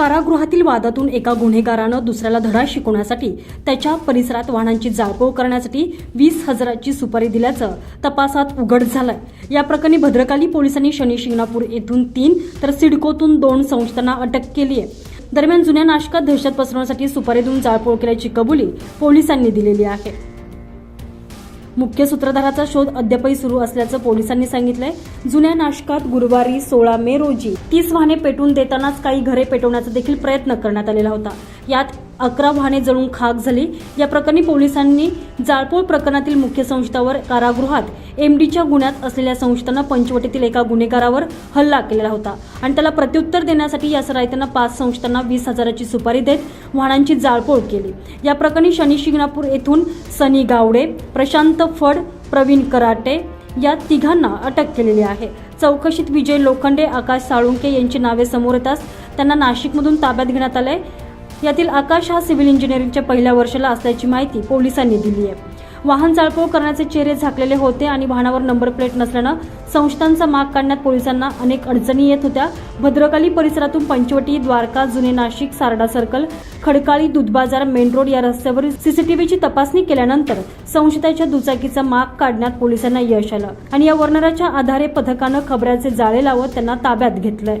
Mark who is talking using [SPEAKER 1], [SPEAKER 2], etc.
[SPEAKER 1] कारागृहातील वादातून एका गुन्हेगारानं दुसऱ्याला धडा शिकवण्यासाठी त्याच्या परिसरात वाहनांची जाळपोळ करण्यासाठी वीस हजाराची सुपारी दिल्याचं तपासात उघड झालंय. या प्रकरणी भद्रकाली पोलिसांनी शनी शिंगणापूर येथून तीन तर सिडकोतून दोन संस्थांना अटक केली आहे. दरम्यान जुन्या नाशकात दहशत पसरवण्यासाठी सुपारी देऊन जाळपोळ केल्याची कबुली पोलिसांनी दिलेली आहे. मुख्य सूत्रधाराचा शोध अद्यापही सुरू असल्याचं पोलिसांनी सांगितलंय. जुन्या नाशकात गुरुवारी सोळा मे रोजी तीस वाहने पेटून देतानाच काही घरे पेटवण्याचा देखील प्रयत्न करण्यात आलेला होता. यात अकरा वाहने जळून खाक झाली. या प्रकरणी पोलिसांनी जाळपोळ प्रकरणातील मुख्य संस्थावर कारागृहात एमडीच्या गुन्ह्यात असलेल्या संस्थानं पंचवटीतील एका गुन्हेगारावर हल्ला केलेला होता आणि त्याला प्रत्युत्तर देण्यासाठी या सरायत्यांना पाच संस्थांना वीस हजाराची सुपारी देत वाहनांची जाळपोळ केली. या प्रकरणी शनी शिंगणापूर येथून सनी गावडे प्रशांत फड प्रवीण कराटे या तिघांना अटक केलेली आहे. चौकशीत विजय लोखंडे आकाश साळुंके यांची नावे समोर येताच त्यांना नाशिकमधून ताब्यात घेण्यात आले यातील आकाश हा सिव्हिल इंजिनिअरिंगच्या पहिल्या वर्षाला असल्याची माहिती पोलिसांनी दिली आहे. वाहन जाळपोळ करण्याचे चेहरे झाकलेले होते आणि वाहनावर नंबर प्लेट नसल्यानं संस्थांचा माग काढण्यात पोलिसांना अनेक अडचणी येत होत्या. भद्रकाली परिसरातून पंचवटी द्वारका जुने Nashik Sarda circle Khadkali Doodhbazar main road या रस्त्यावरील सीसीटीव्हीची तपासणी केल्यानंतर संशयिताच्या दुचाकीचा माग काढण्यात पोलिसांना यश आलं आणि या वर्णराच्या आधारे पथकानं खबऱ्याचे जाळे लावत त्यांना ताब्यात घेतलंय.